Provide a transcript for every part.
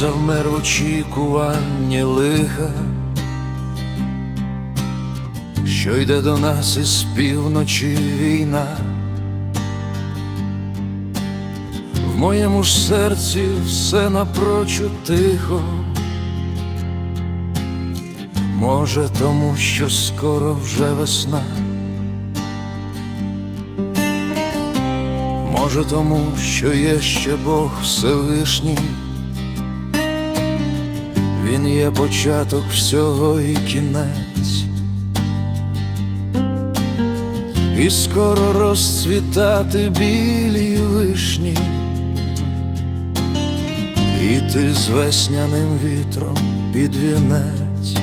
завмер в очікуванні лиха, що йде до нас із півночі війна. В моєму ж серці все напрочуд тихо. Може, тому що скоро вже весна. Може, тому, що є ще Бог Всевишній, Він є початок всього і кінець, і скоро розцвітати білі вишні, і ти з весняним вітром під вінець.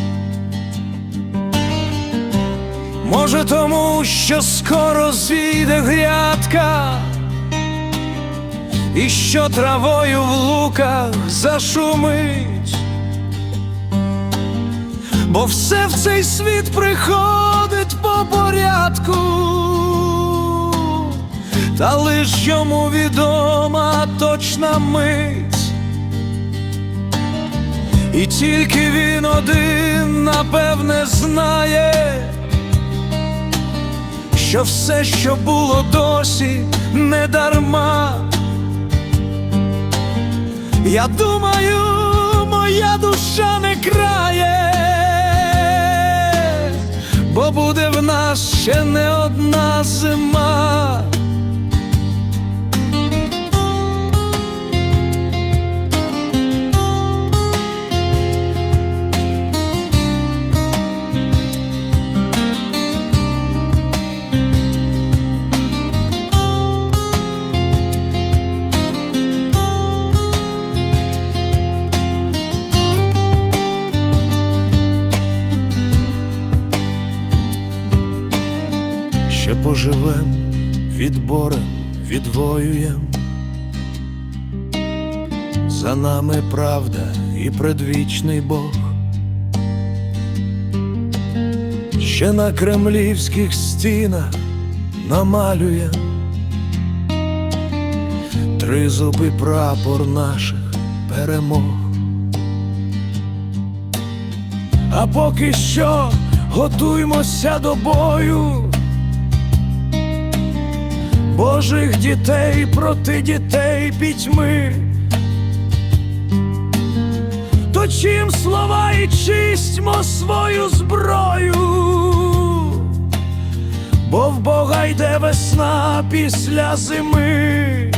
Може, тому, що скоро зійде грядка, і що травою в луках зашумить, бо все в цей світ приходить по порядку, та лиш йому відома точна мить, і тільки він один напевне знає що все, що було досі, не дарма. Я думаю, моя душа не крає, буде в нас ще не одна зима. Поживем, відборем, відвоюєм. За нами правда і предвічний Бог. Ще на кремлівських стінах намалюєм тризубий прапор наших перемог. А поки що готуймося до бою. Божих дітей проти дітей пітьми. То чим слова і чистьмо свою зброю, бо в Бога йде весна після зими.